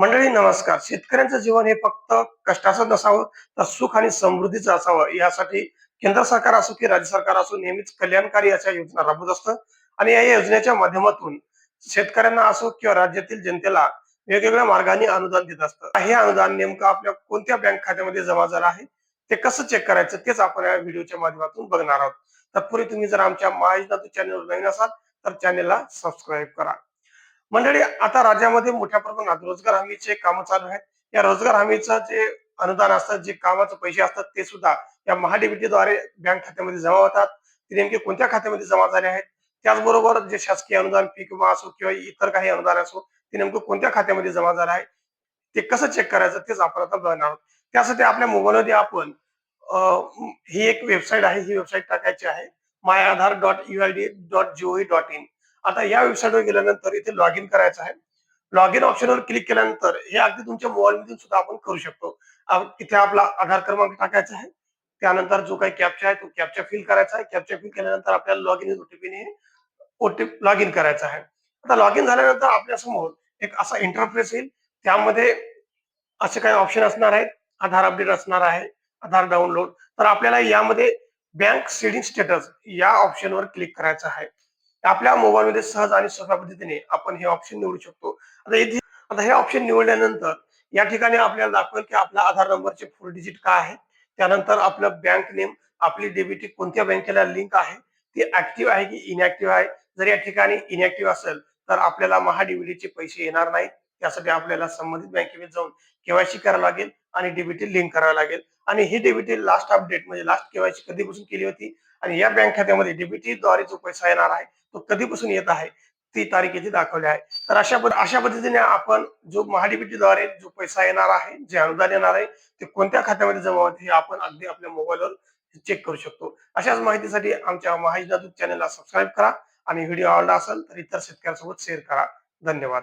मंडळी नमस्कार. शेतकऱ्यांचं जीवन हे फक्त कष्टाचं नसावं तर सुख आणि समृद्धीचं असावं. यासाठी केंद्र सरकार असो की राज्य सरकार असो नेहमीच कल्याणकारी अशा योजना राबवत असतं. आणि या योजनेच्या माध्यमातून शेतकऱ्यांना असो किंवा राज्यातील जनतेला वेगवेगळ्या मार्गाने अनुदान देत असतं. हे अनुदान नेमकं आपल्या कोणत्या बँक खात्यामध्ये जमा झालं आहे? ते कसं चेक करायचं? तेच आपण या व्हिडिओच्या माध्यमातून बघणार आहोत. तत्पूर्वी तुम्ही जर आमच्या महायुद्धातू चॅनलवर नवीन असाल तर चॅनेलला सबस्क्राईब करा. मंडळी आता राज्यामध्ये मोठ्या प्रमाणात रोजगार हमीचे काम चालू आहेत. या रोजगार हमीचं जे अनुदान असतात जे कामाचे पैसे असतात ते सुद्धा या महाडीबीटीद्वारे बँक खात्यामध्ये जमा होतात. ते नेमके कोणत्या खात्यामध्ये जमा झाले आहेत? त्याचबरोबर जे शासकीय अनुदान पीक विमा असो किंवा इतर काही अनुदान असो ते नेमकं कोणत्या खात्यामध्ये जमा झालं आहे? ते कसं चेक करायचं तेच आपण आता बघणार आहोत. त्यासाठी आपल्या मोबाईलमध्ये आपण ही एक वेबसाईट आहे. ही वेबसाईट टाकायची आहे. My Aadhaar dot U I D dot G O V dot in आता या वेबसाईटवर गेल्यानंतर इथे लॉग इन करायचं आहे. लॉग इन ऑप्शनवर क्लिक केल्यानंतर हे अगदी तुमच्या मोबाईलमधून सुद्धा आपण करू शकतो. इथे आपला आधार क्रमांक टाकायचा आहे. त्यानंतर जो काही कॅप्चा आहे तो कॅप्चा फिल करायचा आहे. कॅप्चा फिल केल्यानंतर आपल्याला लॉग इन ओटीपीने ओटीपी लॉग इन करायचा आहे. आता लॉग इन झाल्यानंतर आपल्यासमोर एक असा इंटरफेस येईल. त्यामध्ये असे काही ऑप्शन असणार आहेत. आधार अपडेट असणार आहे. आधार डाउनलोड तर आपल्याला यामध्ये बँक सेडिंग स्टेटस या ऑप्शनवर क्लिक करायचं आहे. आपल्या मोबाईलमध्ये सहज आणि सोप्या पद्धतीने आपण हे ऑप्शन निवडू शकतो. आता इथे आता हे ऑप्शन निवडल्यानंतर या ठिकाणी आपल्याला दाखवेल की आपला आधार नंबरचे फोर डिजिट काय आहे. त्यानंतर आपलं बँक नेम आपली डेबिटी कोणत्या बँकेला लिंक आहे ती ऍक्टिव्ह आहे की इनऍक्टिव्ह आहे. जर या ठिकाणी इनऍक्टिव्ह असेल तर आपल्याला महाडीबीटीचे पैसे येणार नाहीत. यासाठी आपल्याला संबंधित बँकेमध्ये जाऊन केवायसी करावं लागेल आणि डीबीटी लिंक करावं लागेल. आणि ही डीबीटी लास्ट अपडेट म्हणजे लास्ट केवायसी कधीपासून केली होती? आणि या बँक खात्यामध्ये डीबीटी द्वारे जो पैसा येणार आहे तो कधीपासून येत आहे? ती तारीख येथे दाखवली आहे. तर अशा अशा पद्धतीने आपण जो महाडीबीटीद्वारे जो पैसा येणार आहे जे अनुदान येणार आहे ते कोणत्या खात्यामध्ये जमा होते हे आपण अगदी आपल्या मोबाईलवर चेक करू शकतो. अशाच माहितीसाठी आमच्या महायुद्धातूत चॅनलला सबस्क्राईब करा आणि व्हिडिओ आवडला असेल तर इतर शेतकऱ्यांसोबत शेअर करा. धन्यवाद.